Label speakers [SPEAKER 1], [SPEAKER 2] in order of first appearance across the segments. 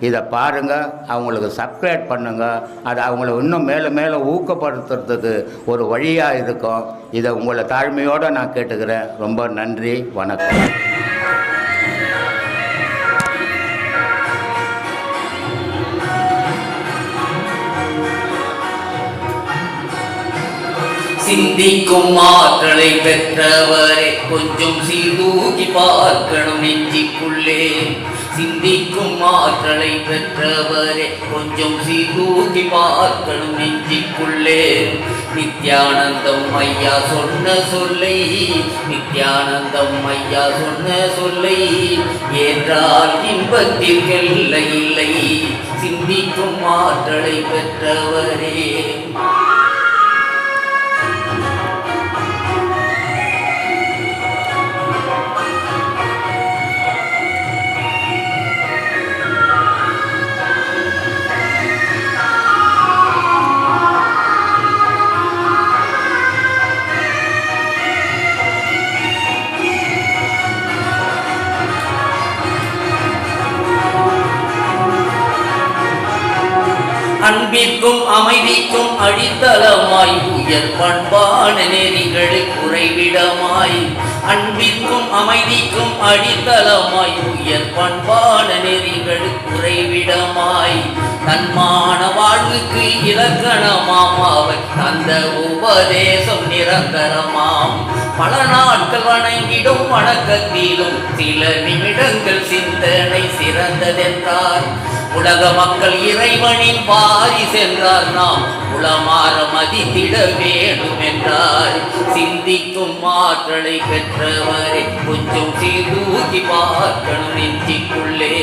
[SPEAKER 1] இதை பாருங்க அவங்களுக்கு சப்ஸ்கிரைப் பண்ணுங்க. அது அவங்கள இன்னும் மேலே மேலே ஊக்கப்படுத்துறதுக்கு ஒரு வழியாக இருக்கும். இதை உங்களை தாழ்மையோடு நான் கேட்டுக்கிறேன். ரொம்ப நன்றி வணக்கம்.
[SPEAKER 2] சிந்திக்கும் ஆற்றலை பெற்றவரை கொஞ்சம் சீர்தூக்கி பார்க்கணும் நெஞ்சிக்குள்ளே. சிந்திக்கும் ஆற்றலை பெற்றவரே. கொஞ்சம் சீர்தூக்கி பார்க்கணும் நெஞ்சிக்குள்ளே. நித்யானந்தம் ஐயா சொன்ன சொல்லை நித்யானந்தம் ஐயா சொன்ன சொல்லை. ஏற்றால் இன்பத்திற்கெல்லை இல்லை. சிந்திக்கும் ஆற்றலை பெற்றவரே. அன்பிற்கும் அமைதிக்கும் அடித்தளமாய் உயர் பண்பான நெறிகளை குறைவிடமாய். அன்பிற்கும் அமைதிக்கும் அடித்தளமாய் உயர் பண்பான நெறிகள் குறைவிடமாய். தன்மான வாழ்வுக்கு இலக்கணமாம் அவர் தந்த உபதேசம் நிரந்தரமாம். பல நாட்கள் வணங்கிடும் வணக்கத்திலும் சில நிமிடங்கள் சிந்தனை சிறந்ததென்றார். உலக மக்கள் இறைவனின் பாரி சென்றார் நாம். உளமாற மதித்திட வேண்டும் என்றார் சிந்திக்கும் ஆற்றலை பெற்றவரை கொஞ்சம் சீர்தூக்கி பார்க்கணும் நெஞ்சிக்குள்ளே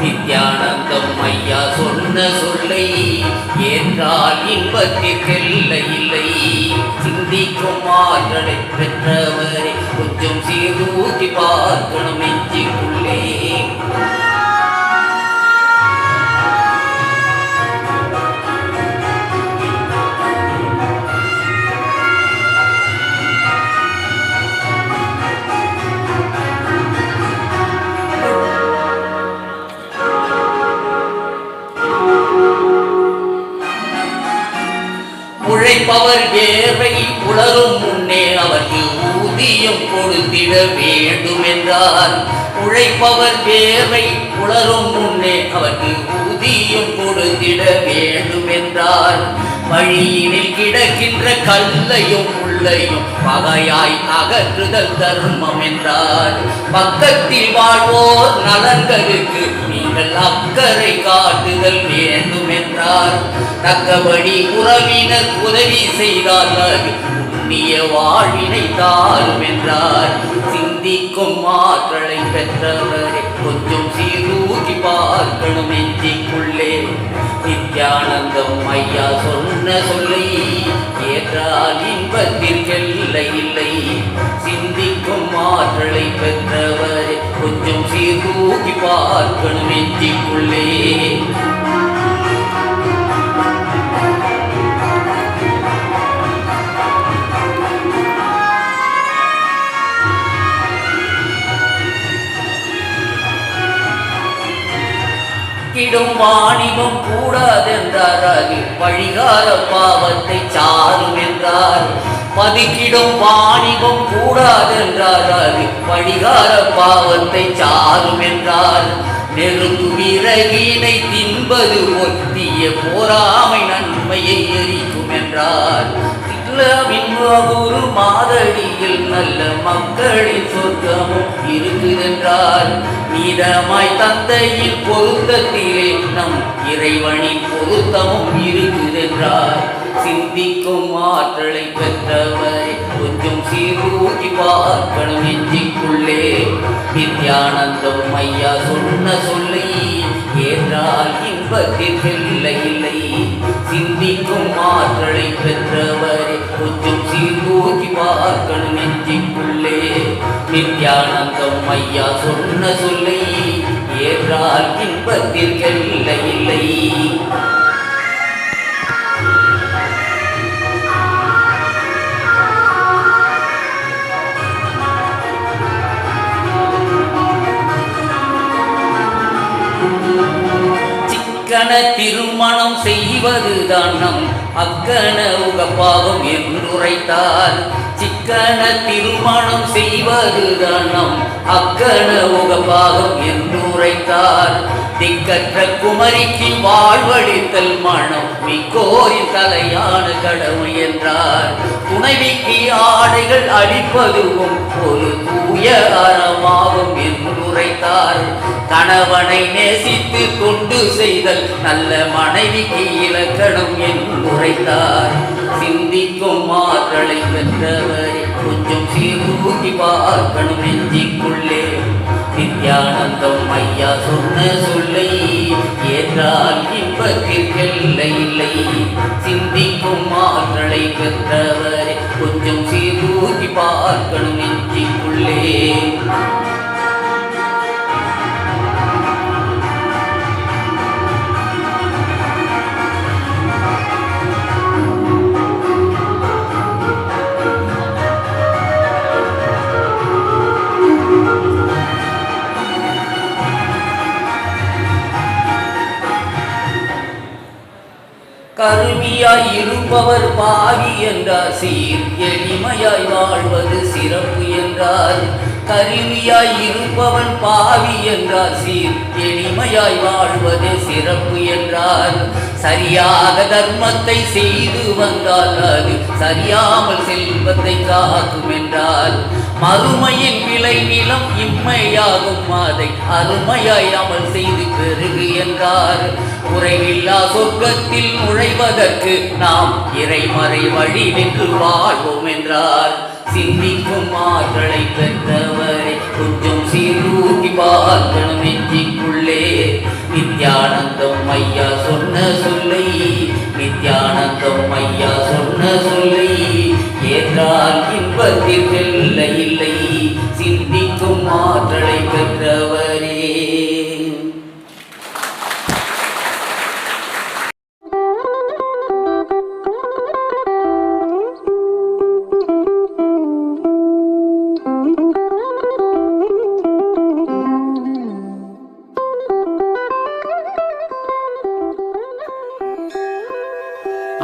[SPEAKER 2] நித்யானந்தம் ஐயா சொன்ன சொல்லை ஏற்றால் இன்பத்திற்கெல்ல இல்லை. சிந்திக்கும் ஆற்றலை பெற்றவரை கொஞ்சம் சீர்தூக்கி பார்க்கணும் உழைப்பவர் ஏவை உளரும் முன்னே அவருக்கு ஊதியம் கொடுத்திட வேண்டும் என்றார் உழைப்பவர் வேர்வை உளரும் முன்னே அவருக்கு ஊதியம் கொடுத்திட வேண்டும் என்றார் வழியினில் கிடக்கின்ற கல்லையும் உள்ளையும் பகையாய் அகற்றுதல் தர்மம் என்றார். பக்கத்தில் வாழ்வோர் நலன்களுக்கு நாங்கள் அக்கறை காட்டுதல் வேண்டும் என்றார் தக்கபடி உறவினர் உதவி செய்தார்கள். புண்ணிய வாழ்வினை தாரும் என்றார் சிந்திக்கும் ஆற்றலை பெற்றவரை கொஞ்சம் சீரூக்கி பார்க்கணும் நெஞ்சிக்குள்ளே. நித்யானந்தம் ஐயா சொன்ன சொல்லை ஏற்றால் இன்பத்திற்கெல்லை இல்லை. சிந்திக்கும் ஆற்றலை பெற்றவர் பார்க்கணும் வீட்டிக்குள்ளே கிடும் வாணிபம் கூடாதென்றார் அது பழிகார பாவத்தை சாரும் என்றார். பதுக்கிடும் வாணிபம் கூடாதென்றார் அது பழிகார பாவத்தை சாரும் என்றார். நெருப்பு விறகினை தின்பது போல் தீய போராமை நன்மையை எரிக்கும் என்றார் குரு மாதடியில் நல்ல மக்களின் சொர்க்கமும் இருக்குதென்றார். நீதமாய் தந்தையின் பொருத்தத்திலே நம் இறைவனின் பொருத்தமும் இருக்குதென்றார். சிந்திக்கும் ஆற்றலை பெற்றவரை கொஞ்சம் சீரூட்டி பார்க்கணும் நெஞ்சிக்குள்ளே. நித்யானந்தம் ஐயா சொன்ன சொல்லை ஏற்றால் இன்பத்திற்கில்லை இல்லை. சிந்திக்கும் ஆற்றலை பெற்றவரை கொஞ்சம் சீர்தூக்கி பார்க்கணும் நெஞ்சிக்குள்ளே. நித்யானந்தம் ஐயா சொன்ன சொல்லை ஏற்றால் இன்பத்திற்கில்லை இல்லை. சிக்கன திருமணம் செய்வதுதான் நம் அக்கன உகப்பாகும் என்றுரைத்தார் சிக்கன திருமணம் செய்வதுதான் நம் அக்கன உகப்பாகும் என்றுரைத்தார் திக்கற்ற குமரிக்கு வாழ்வழித்தல் மனம் மிக்கோரின் தலையான கடமை என்றார். துணைவிக்கு ஆடைகள் அளிப்பதுவும் ஒரு தூய அறமாகும் உரைத்தார். கணவனை நேசித்து கொண்டு செய்தல் நல்ல மனைவிக்கு இலக்கணம் என்று உரைத்தார். சிந்திக்கும் ஆற்றலை பெற்றவரை கொஞ்சம் சீர்தூக்கி பார்க்கணும் நெஞ்சிக்குள்ளே. நித்யானந்தம் ஐயா சொன்ன சொல்லை ஏற்றால் இன்பத்திற்கெல்லை இல்லை. சிந்திக்கும் ஆற்றலை பெற்றவரை கொஞ்சம் சீர்தூக்கி பார்க்கணும் நெஞ்சிக்குள்ளே. கருவியாய் இருப்பவர் பாவி என்றார் சீர். எளிமையாய் வாழ்வது சிறப்பு என்றார். கருவியாய் இருப்பவன் பாவி என்றார் சீர். எளிமையாய் வாழ்வது சிறப்பு என்றார். சரியாக தர்மத்தை செய்து வந்தால் அது சரியாமல் செல்வத்தை காக்கும் என்றார். மறுமையின் விளை நிலம் இம்மையாகும் அதை அருமையாய் அமல் செய்து பெருகு என்றார். குறைவில்லா சொர்க்கத்தில் நுழைவதற்கு நாம் இறைமறை வழி நின்று வாழ்வோம் என்றார். சிந்திக்கும் ஆற்றலை பெற்றவரை கொஞ்சம் சீரூட்டி பார்க்கணும் நெஞ்சிக்குள்ளே. நித்யானந்தம் ஐயா சொன்ன சொல்லை நித்யானந்தம் ஐயா சொன்ன சொல்லை. ஏற்றால் இன்பத்தில்